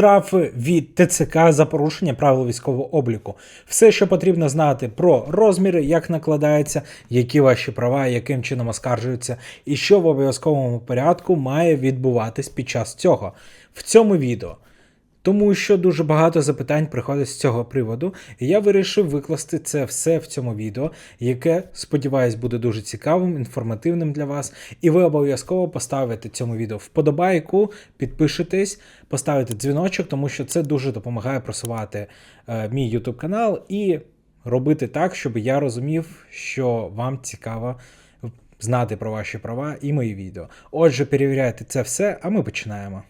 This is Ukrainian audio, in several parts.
Штрафи від ТЦК за порушення правил військового обліку. Все, що потрібно знати про розміри, як накладається, які ваші права, яким чином оскаржуються, і що в обов'язковому порядку має відбуватись під час цього. В цьому відео. Тому що дуже багато запитань приходить з цього приводу, і я вирішив викласти це все в цьому відео, яке, сподіваюсь, буде дуже цікавим, інформативним для вас. І ви обов'язково поставите цьому відео вподобайку, підпишитесь, поставите дзвіночок, тому що це дуже допомагає просувати е, мій YouTube канал і робити так, щоб я розумів, що вам цікаво знати про ваші права і мої відео. Отже, перевіряйте це все, а ми починаємо.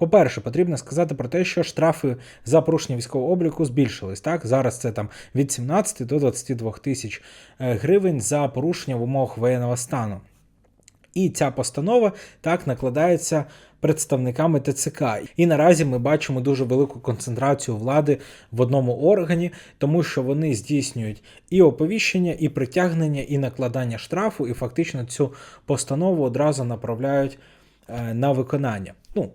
По-перше, потрібно сказати про те, що штрафи за порушення військового обліку збільшились. Так, зараз це там від 17 до 22 тисяч е, гривень за порушення в умовах воєнного стану. І ця постанова так накладається представниками ТЦК. І наразі ми бачимо дуже велику концентрацію влади в одному органі, тому що вони здійснюють і оповіщення, і притягнення, і накладання штрафу, і фактично цю постанову одразу направляють е, на виконання. Ну,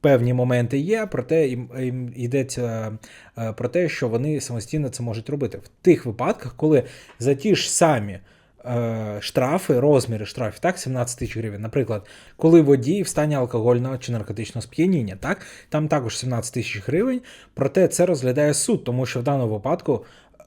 Певні моменти є, проте їм, йдеться е, про те, що вони самостійно це можуть робити. В тих випадках, коли за ті ж самі е, штрафи, розміри штрафів, так, 17 тисяч гривень. Наприклад, коли водій в стані алкогольного чи наркотичного сп'яніння, так, там також 17 тисяч гривень, проте це розглядає суд, тому що в даному випадку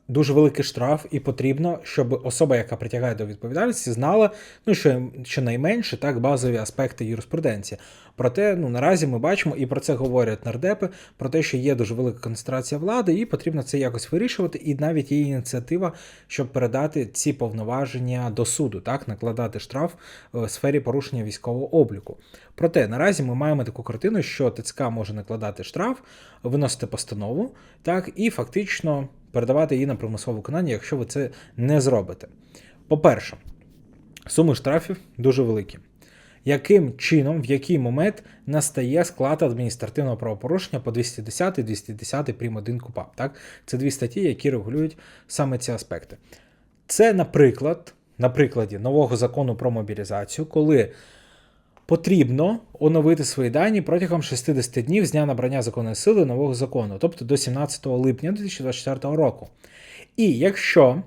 дуже великий штраф, і потрібно, щоб особа, яка притягає до відповідальності, знала, ну що щонайменше так базові аспекти юриспруденції. Проте, ну наразі ми бачимо, і про це говорять нардепи, про те, що є дуже велика концентрація влади, і потрібно це якось вирішувати. І навіть є ініціатива, щоб передати ці повноваження до суду, так накладати штраф в сфері порушення військового обліку. Проте наразі ми маємо таку картину, що ТЦК може накладати штраф, виносити постанову, так і фактично передавати її на примусове виконання, якщо ви це не зробите. По-перше, суми штрафів дуже великі. Яким чином, в який момент настає склад адміністративного правопорушення по 210 210 прим. 1 КУПАП? Так? Це дві статті, які регулюють саме ці аспекти. Це, наприклад, на прикладі нового закону про мобілізацію, коли потрібно оновити свої дані протягом 60 днів з дня набрання законної сили нового закону, тобто до 17 липня 2024 року. І якщо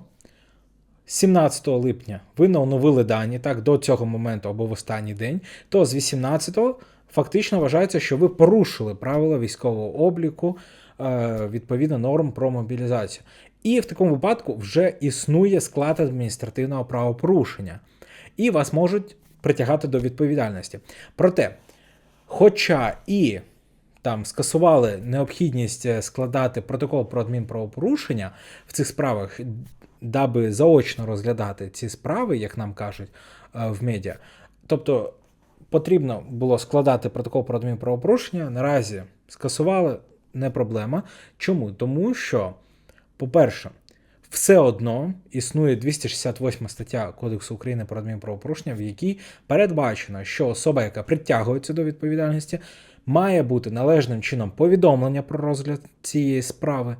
17 липня ви не оновили дані так, до цього моменту або в останній день, то з 18-го фактично вважається, що ви порушили правила військового обліку е, відповідно норм про мобілізацію. І в такому випадку вже існує склад адміністративного правопорушення, і вас можуть притягати до відповідальності. Проте, хоча і там скасували необхідність е, складати протокол про адмінправопорушення в цих справах, даби заочно розглядати ці справи, як нам кажуть е, в медіа. Тобто потрібно було складати протокол про адмінправопорушення. Наразі скасували не проблема. Чому? Тому що, по-перше, все одно існує 268 стаття Кодексу України про адмінправопорушення, в якій передбачено, що особа, яка притягується до відповідальності, має бути належним чином повідомлення про розгляд цієї справи,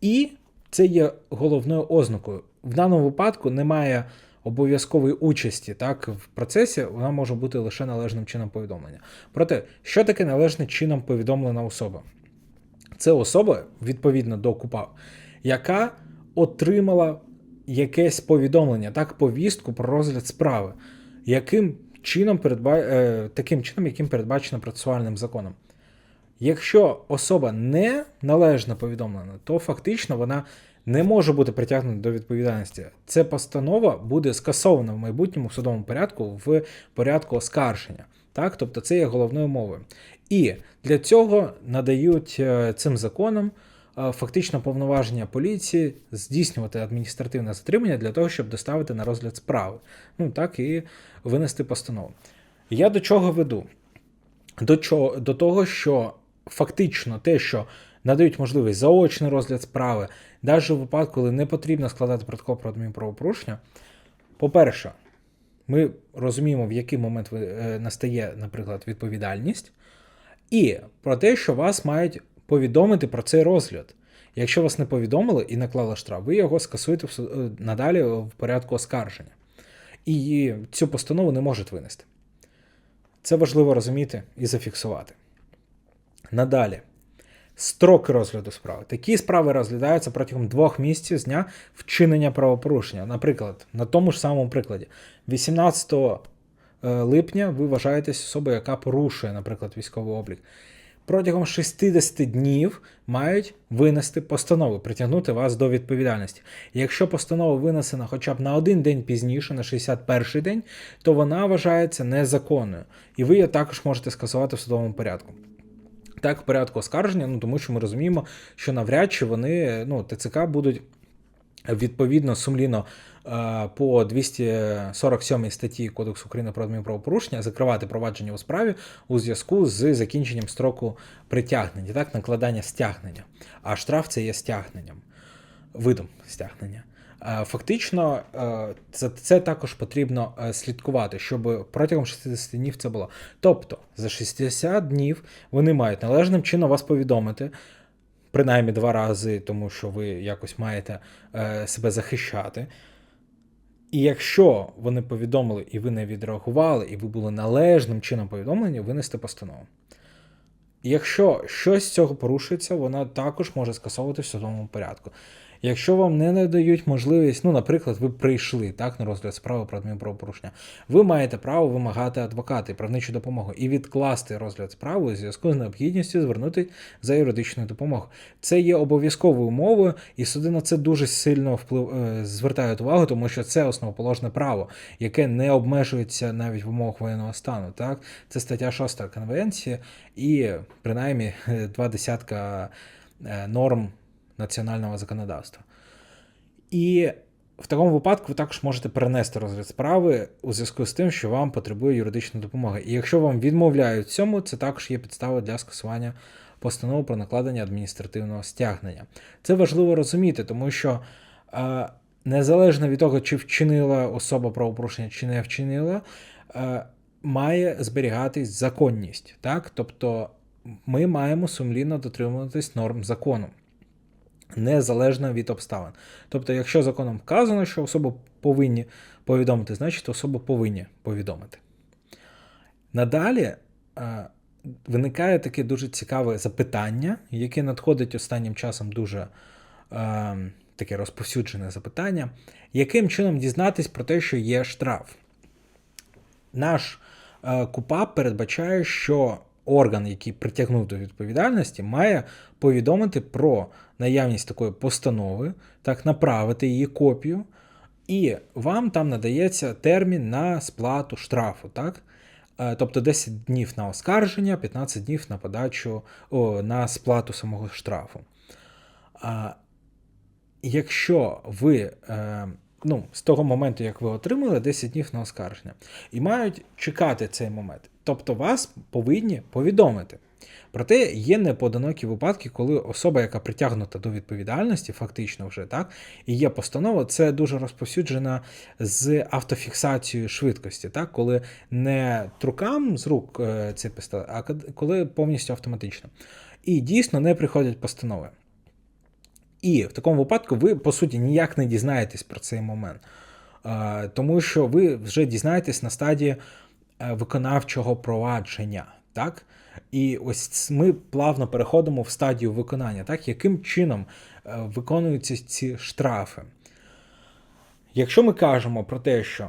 і це є головною ознакою. В даному випадку немає обов'язкової участі так, в процесі, вона може бути лише належним чином повідомлення. Проте, що таке належним чином повідомлена особа? Це особа, відповідно до КУПА, яка отримала якесь повідомлення, так, повістку про розгляд справи, яким чином передба... е, таким чином, яким передбачено процесуальним законом. Якщо особа не належно повідомлена, то фактично вона не може бути притягнута до відповідальності. Ця постанова буде скасована в майбутньому судовому порядку в порядку оскарження. Так? Тобто це є головною мовою. І для цього надають е, цим законом фактично повноваження поліції здійснювати адміністративне затримання для того, щоб доставити на розгляд справи. Ну так і винести постанову. Я до чого веду? До чого? До того, що фактично те, що надають можливість заочний розгляд справи, навіть у випадку, коли не потрібно складати протокол про адмінправопорушення, по-перше, ми розуміємо, в який момент е, настає, наприклад, відповідальність, і про те, що вас мають повідомити про цей розгляд. Якщо вас не повідомили і наклали штраф, ви його скасуєте е, надалі в порядку оскарження. І цю постанову не можуть винести. Це важливо розуміти і зафіксувати. Надалі. Строки розгляду справи. Такі справи розглядаються протягом двох місяців з дня вчинення правопорушення. Наприклад, на тому ж самому прикладі, 18 е, липня ви вважаєтесь особою, яка порушує, наприклад, військовий облік. Протягом 60 днів мають винести постанову, притягнути вас до відповідальності. Якщо постанова винесена хоча б на один день пізніше, на 61 день, то вона вважається незаконною. І ви її також можете скасувати в судовому порядку. Так, в порядку оскарження, ну тому що ми розуміємо, що навряд чи вони, ну, ТЦК будуть відповідно сумлінно е, по 247 статті Кодексу України про адмінправопорушення закривати провадження у справі у зв'язку з закінченням строку притягнення, так, накладання стягнення. А штраф це є стягненням, видом стягнення. Е, Фактично, е, це, це також потрібно е, слідкувати, щоб протягом 60 днів це було. Тобто за 60 днів вони мають належним чином вас повідомити, принаймні два рази, тому що ви якось маєте е, себе захищати. І якщо вони повідомили і ви не відреагували, і ви були належним чином повідомлені, винести постанову. Якщо щось з цього порушується, вона також може скасовувати в судовому порядку. Якщо вам не надають можливість, ну, наприклад, ви прийшли так на розгляд справи про адмінправопорушення, ви маєте право вимагати адвоката і правничу допомогу і відкласти розгляд справи у зв'язку з необхідністю звернути за юридичною допомогою. Це є обов'язковою умовою, і суди на це дуже сильно вплив е, звертають увагу, тому що це основоположне право, яке не обмежується навіть в умовах воєнного стану. Так, це стаття 6 конвенції, і принаймні два десятка е, норм національного законодавства. І в такому випадку ви також можете перенести розгляд справи у зв'язку з тим, що вам потребує юридична допомога. І якщо вам відмовляють цьому, це також є підстава для скасування постанови про накладення адміністративного стягнення. Це важливо розуміти, тому що е, незалежно від того, чи вчинила особа правопорушення, чи не вчинила, е, має зберігатись законність. Так? Тобто ми маємо сумлінно дотримуватись норм закону незалежно від обставин. Тобто, якщо законом вказано, що особу повинні повідомити, значить особу повинні повідомити. Надалі е, виникає таке дуже цікаве запитання, яке надходить останнім часом дуже е, таке розповсюджене запитання, яким чином дізнатись про те, що є штраф? Наш е, КУПАП передбачає, що орган, який притягнув до відповідальності, має повідомити про наявність такої постанови, так, направити її копію, і вам там надається термін на сплату штрафу. так? Е, тобто 10 днів на оскарження, 15 днів на подачу о, на сплату самого штрафу. Якщо ви е, ну, з того моменту, як ви отримали 10 днів на оскарження, і мають чекати цей момент. Тобто вас повинні повідомити. Проте є непоодинокі випадки, коли особа, яка притягнута до відповідальності, фактично вже так, і є постанова, це дуже розповсюджена з автофіксацією швидкості, так, коли не трукам з рук е, цей пістолет, а коли повністю автоматично. І дійсно не приходять постанови. І в такому випадку ви, по суті, ніяк не дізнаєтесь про цей момент. Тому що ви вже дізнаєтесь на стадії е, виконавчого провадження. так? І ось ми плавно переходимо в стадію виконання, так? яким чином е, виконуються ці штрафи. Якщо ми кажемо про те, що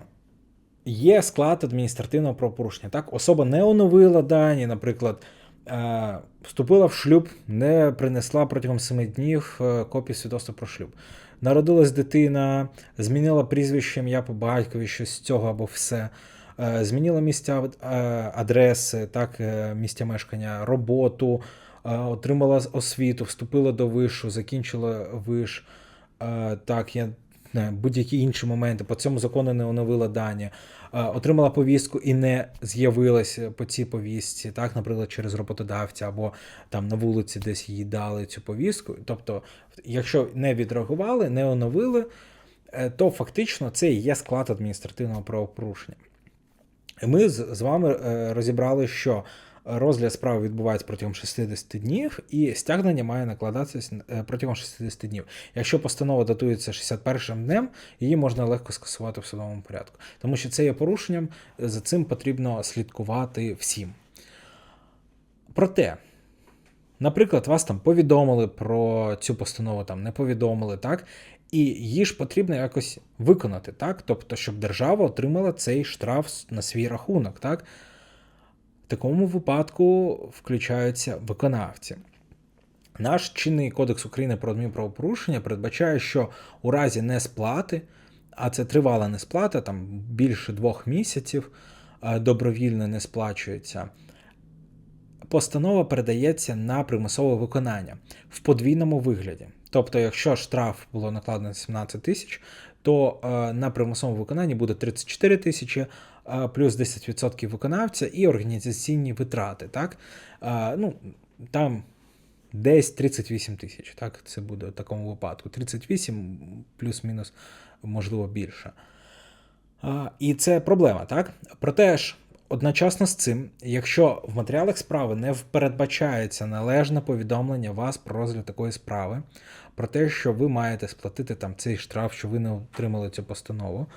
є склад адміністративного правопорушення, так, особа не оновила дані, наприклад. Е, вступила в шлюб, не принесла протягом 7 днів е, копію свідоцтва про шлюб. Народилась дитина, змінила прізвище ім'я по батькові, щось з цього або все. Е, змінила місця адреси, так, місця мешкання, роботу, отримала освіту, вступила до вишу, закінчила виш. Так, я будь-які інші моменти. По цьому закону не оновила дані, отримала повістку і не з'явилася по цій повістці, так, наприклад, через роботодавця або там на вулиці десь їй дали цю повістку. Тобто, якщо не відреагували, не оновили, е, то фактично це і є склад адміністративного правопорушення. Ми з вами е, розібрали, що розгляд справи відбувається протягом 60 днів, і стягнення має накладатися е, протягом 60 днів. Якщо постанова датується 61 днем, її можна легко скасувати в судовому порядку. Тому що це є порушенням, за цим потрібно слідкувати всім. Проте, наприклад, вас там повідомили про цю постанову, там не повідомили, так? І її ж потрібно якось виконати, так? Тобто, щоб держава отримала цей штраф на свій рахунок, так? В такому випадку включаються виконавці. Наш чинний кодекс України про адмінправопорушення передбачає, що у разі несплати, а це тривала несплата, там більше двох місяців добровільно не сплачується постанова передається на примусове виконання в подвійному вигляді. Тобто, якщо штраф було накладено 17 тисяч, то е, на примусовому виконанні буде 34 тисячі, е, плюс 10% виконавця і організаційні витрати. Так? Е, ну, Там десь 38 тисяч. Так, це буде в такому випадку. 38 плюс-мінус, можливо, більше. І це проблема, так? Проте ж Одночасно з цим, якщо в матеріалах справи не передбачається належне повідомлення вас про розгляд такої справи, про те, що ви маєте сплатити там цей штраф, що ви не отримали цю постанову,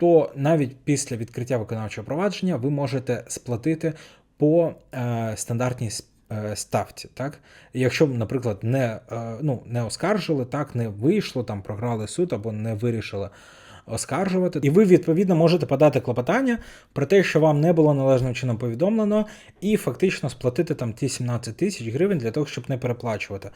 то навіть після відкриття виконавчого провадження ви можете сплатити по е, стандартній е, ставці. Так? Якщо, наприклад, не е, ну, не оскаржили, так, не вийшло, там програли суд або не вирішили оскаржувати. І ви, відповідно, можете подати клопотання про те, що вам не було належним чином повідомлено, і фактично сплатити там ті 17 тисяч гривень для того, щоб не переплачувати.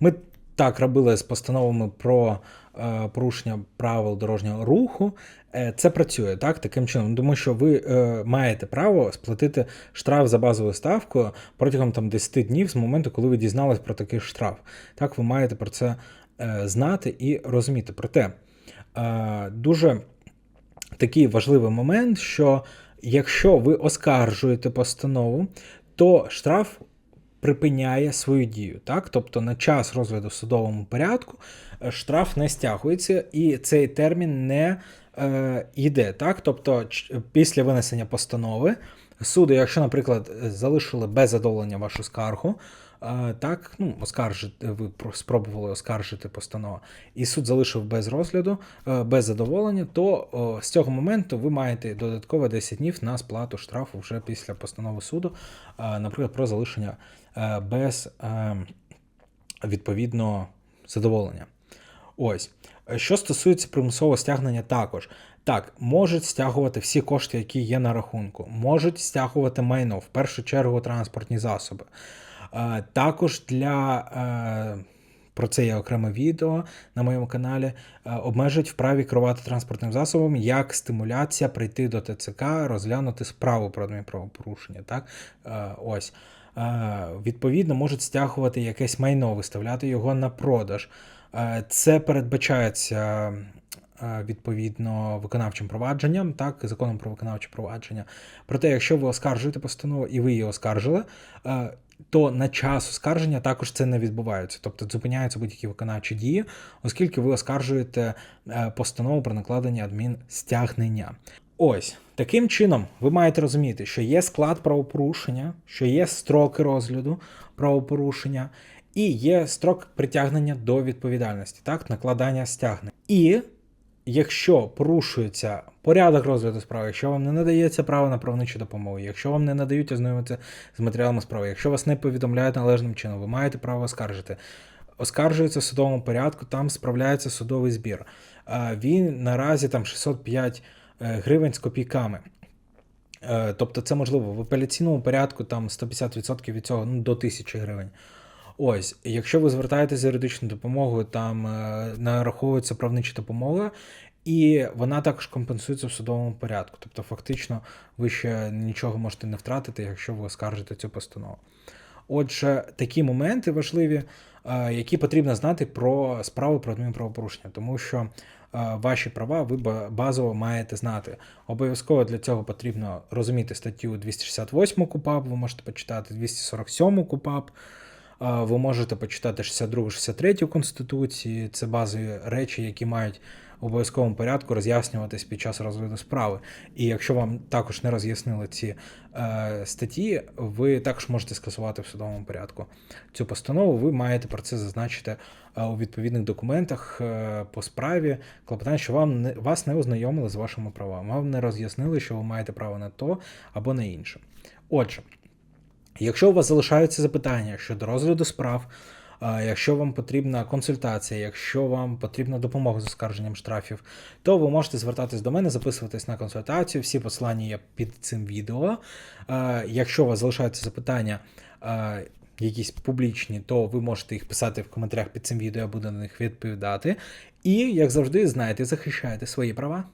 Ми так робили з постановами про е, порушення правил дорожнього руху. Е, це працює так, таким чином, тому що ви е, маєте право сплатити штраф за базовою ставкою протягом там 10 днів з моменту, коли ви дізнались про такий штраф. Так, ви маєте про це е, знати і розуміти. Проте дуже такий важливий момент, що якщо ви оскаржуєте постанову, то штраф припиняє свою дію. Так? Тобто на час розгляду в судовому порядку е, штраф не стягується і цей термін не е, йде. Так? Тобто, після винесення постанови суду, якщо, наприклад, залишили без задоволення вашу скаргу, так, ну, оскаржити, ви спробували оскаржити постанову, і суд залишив без розгляду, е, без задоволення, то з цього моменту ви маєте додатково 10 днів на сплату штрафу вже після постанови суду, наприклад, про залишення е, без е, відповідно задоволення. Ось. Що стосується примусового стягнення, також. Так, можуть стягувати всі кошти, які є на рахунку, можуть стягувати майно, в першу чергу транспортні засоби. Також для е, про це є окреме відео на моєму каналі. Е, обмежують вправі керувати транспортним засобом як стимуляція прийти до ТЦК, розглянути справу про адмінправопорушення. Так? Е, ось. Відповідно, можуть стягувати якесь майно, виставляти його на продаж. Це передбачається. Відповідно, виконавчим провадженням, так, законом про виконавче провадження. Проте, якщо ви оскаржуєте постанову і ви її оскаржили, то на час оскарження також це не відбувається, тобто зупиняються будь-які виконавчі дії, оскільки ви оскаржуєте е, постанову про накладення адмінстягнення. Ось таким чином ви маєте розуміти, що є склад правопорушення, що є строки розгляду правопорушення, і є строк притягнення до відповідальності, так, накладання стягнень. І якщо порушується порядок розгляду справи, якщо вам не надається право на правничу допомогу, якщо вам не надають ознайомитися з матеріалами справи, якщо вас не повідомляють належним чином, ви маєте право оскаржити. Оскаржується в судовому порядку, там справляється судовий збір. Він наразі там 605 е, гривень з копійками. Е, тобто це можливо в апеляційному порядку там 150% від цього ну, до 1000 гривень. Ось, якщо ви звертаєтеся за юридичною допомогою, там е, нараховується правнича допомога, і вона також компенсується в судовому порядку. Тобто, фактично, ви ще нічого можете не втратити, якщо ви оскаржите цю постанову. Отже, такі моменти важливі, е, які потрібно знати про справу про адмінправопорушення, тому що е, ваші права ви базово маєте знати. Обов'язково для цього потрібно розуміти статтю 268 КУПАП, ви можете почитати 247 КУПАП. Ви можете почитати 62-63 Конституції, це базові речі, які мають в обов'язковому порядку роз'яснюватись під час розгляду справи. І якщо вам також не роз'яснили ці е, статті, ви також можете скасувати в судовому порядку цю постанову. Ви маєте про це зазначити е, у відповідних документах е, по справі клопотання, що вам не вас не ознайомили з вашими правами, вам не роз'яснили, що ви маєте право на то або на інше. Отже, якщо у вас залишаються запитання щодо розгляду справ, якщо вам потрібна консультація, якщо вам потрібна допомога з оскарженням штрафів, то ви можете звертатись до мене, записуватись на консультацію. Всі посилання є під цим відео. Якщо у вас залишаються запитання, якісь публічні, то ви можете їх писати в коментарях під цим відео, я буду на них відповідати. І, як завжди, знаєте, захищайте свої права.